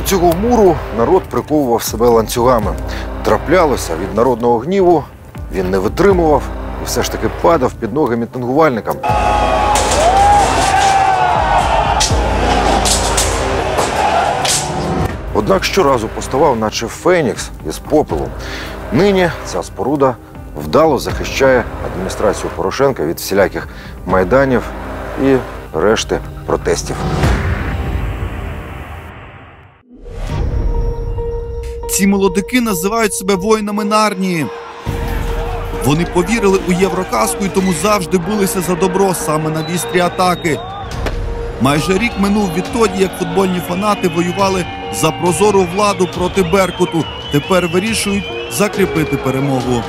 цього муру народ приковував себе ланцюгами. Траплялося від народного гніву, він не витримував і все ж таки падав під ноги мітингувальникам. Однак щоразу поставав, наче Фенікс із попелу. Нині ця споруда вдало захищає адміністрацію Порошенка від всіляких майданів і решти протестів. Ці молодики називають себе воїнами Нарнії. Вони повірили у євроказку і тому завжди билися за добро саме на вістрі атаки. Майже рік минув відтоді, як футбольні фанати воювали за прозору владу проти Беркуту. Тепер вирішують закріпити перемогу.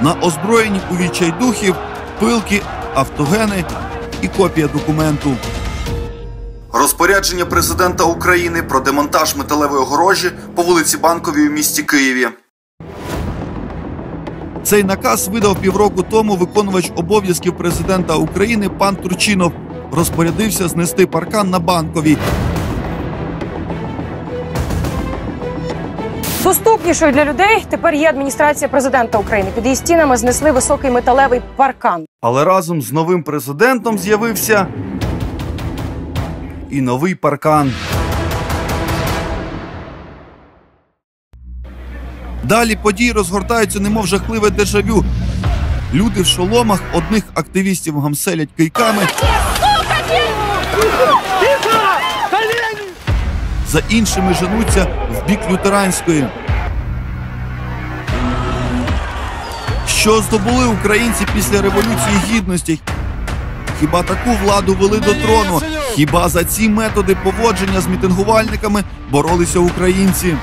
На озброєнні у відчайдухів, пилки, автогени і копія документу. Розпорядження президента України про демонтаж металевої огорожі по вулиці Банковій у місті Києві. Цей наказ видав півроку тому виконувач обов'язків президента України пан Турчинов. Розпорядився знести паркан на банковій. Доступнішою для людей тепер є адміністрація президента України. Під її стінами знесли високий металевий паркан. Але разом з новим президентом з'явився і новий паркан. Далі події розгортаються, немов жахливе дежавю. Люди в шоломах одних активістів гамселять кийками. За іншими женуться в бік лютеранської. Що здобули українці після революції гідності? Хіба таку владу вели до трону? Хіба за ці методи поводження з мітингувальниками боролися українці?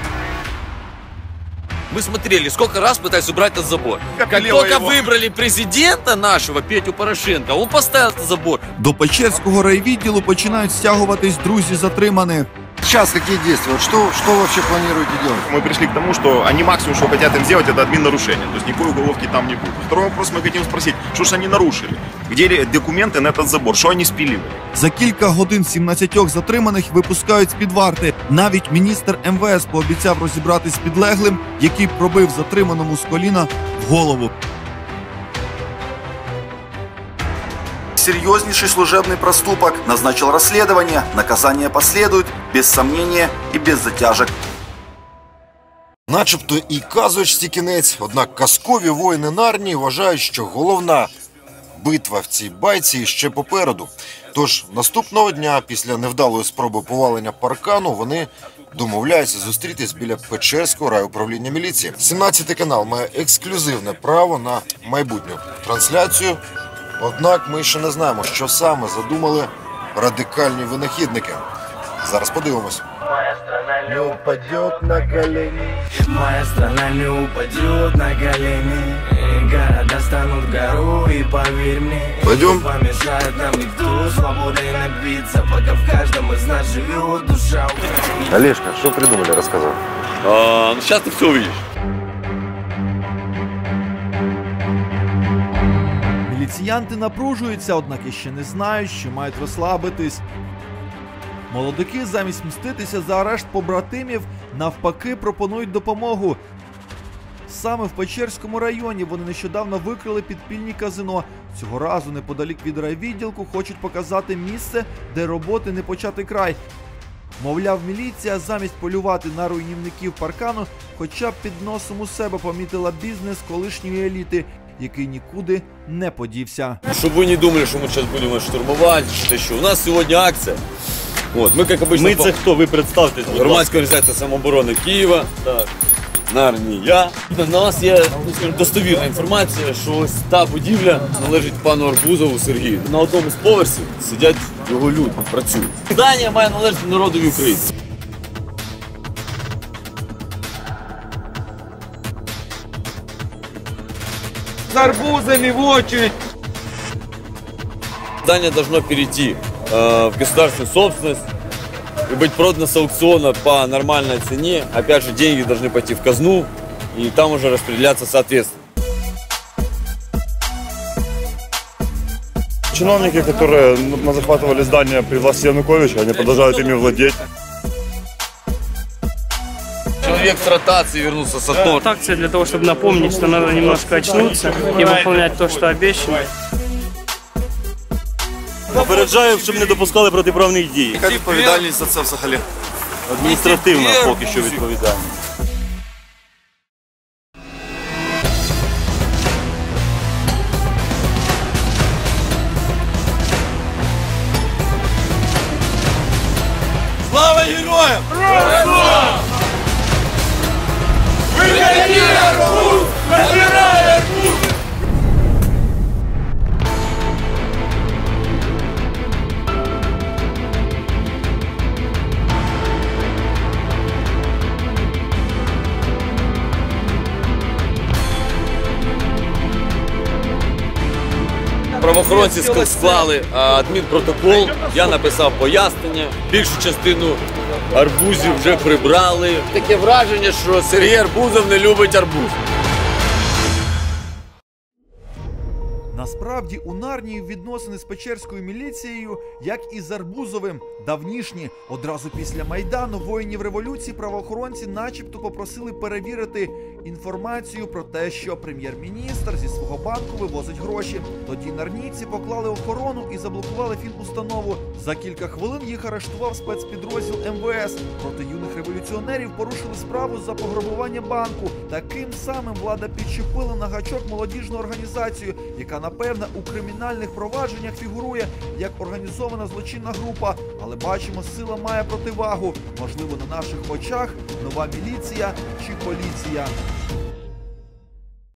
Мы смотрели, сколько раз пытались убрать этот забор. Как только выбрали президента нашего, Петю Порошенко, он поставил этот забор. До Печерського райвідділу починають стягуватись друзі затриманих. Сейчас какие действия? Вот что, что вообще планируете делать? Мы пришли к тому, что они максимум, что хотят им сделать, это админ нарушение. То есть никакой уголовки там не будет. Второй вопрос мы хотим спросить, что же они нарушили? Где ре- документы на этот забор? Что они спилили? За кілька годин 17 затриманих випускають з-під варти. Навіть міністр МВС пообіцяв розібратись з підлеглим, який пробив затриманому з коліна в голову. Серьезнейший служебный проступок. Назначил расследование. Наказание последует, без сомнения и без затяжек. Начебто і казочці кінець, однак казкові воїни Нарнії вважають, що головна битва в цій байці ще попереду. Тож наступного дня, після невдалої спроби повалення паркану, вони домовляються зустрітись біля Печерського райуправління міліції. 17 канал має ексклюзивне право на майбутню трансляцію. Однак ми ще не знаємо, що саме задумали радикальні винахідники. Зараз подивимось. не упадет на колени Моя страна не упадет на колени И Города станут гору и поверь мне Пойдем. Не помешает нам никто свободой напиться Пока в каждом из нас живет душа Украины Олежка, що придумали, розказав. А, ну сейчас ты все увидишь. Міліціянти напружуються, однак іще не знають, що мають розслабитись. Молодики замість мститися за арешт побратимів навпаки пропонують допомогу. Саме в Печерському районі вони нещодавно викрили підпільні казино. Цього разу неподалік від райвідділку хочуть показати місце, де роботи не почати край. Мовляв, міліція замість полювати на руйнівників паркану, хоча б під носом у себе помітила бізнес колишньої еліти, який нікуди не подівся. Чтобы вы не думали, что мы сейчас будем вас штурмовать, что еще. У нас сегодня акция. Вот, мы, как обычно, Ми по- це хто? Ви представтесь, будь ласка. громадська організація самооборони Києва. Так. Нарнія. На нас є ну, скажімо, достовірна інформація, що ось та будівля належить пану Арбузову Сергію. На одному з поверсів сидять його люди, працюють. Здання має належати народові України. Здание должно перейти э, в государственную собственность и быть продано с аукциона по нормальной цене. Опять же, деньги должны пойти в казну и там уже распределяться соответственно. Чиновники, которые захватывали здание при власти Януковича, они продолжают ими владеть. Век ротации вернулся с АТО. Так, для того, чтобы напомнить, что надо немножко очнуться и выполнять то, что обещано. Попереджаю, щоб не допускали протиправних дій. Яка відповідальність за це взагалі? Адміністративна поки що відповідальність. Правоохоронці ск- склали адмінпротокол, я написав пояснення. Більшу частину арбузів вже прибрали. Таке враження, що Сергій Арбузов не любить арбуз. Насправді у Нарнії відносини з Печерською міліцією, як і з Арбузовим, давнішні. Одразу після майдану воїнів революції правоохоронці, начебто, попросили перевірити інформацію про те, що прем'єр-міністр зі свого банку вивозить гроші. Тоді нарнійці поклали охорону і заблокували фінустанову. За кілька хвилин їх арештував спецпідрозділ МВС. Проти юних революціонерів порушили справу за пограбування банку. Таким самим влада підчепила на гачок молодіжну організацію, яка напевне у кримінальних провадженнях фігурує як організована злочинна група. Але бачимо, сила має противагу. Можливо, на наших очах нова міліція чи поліція.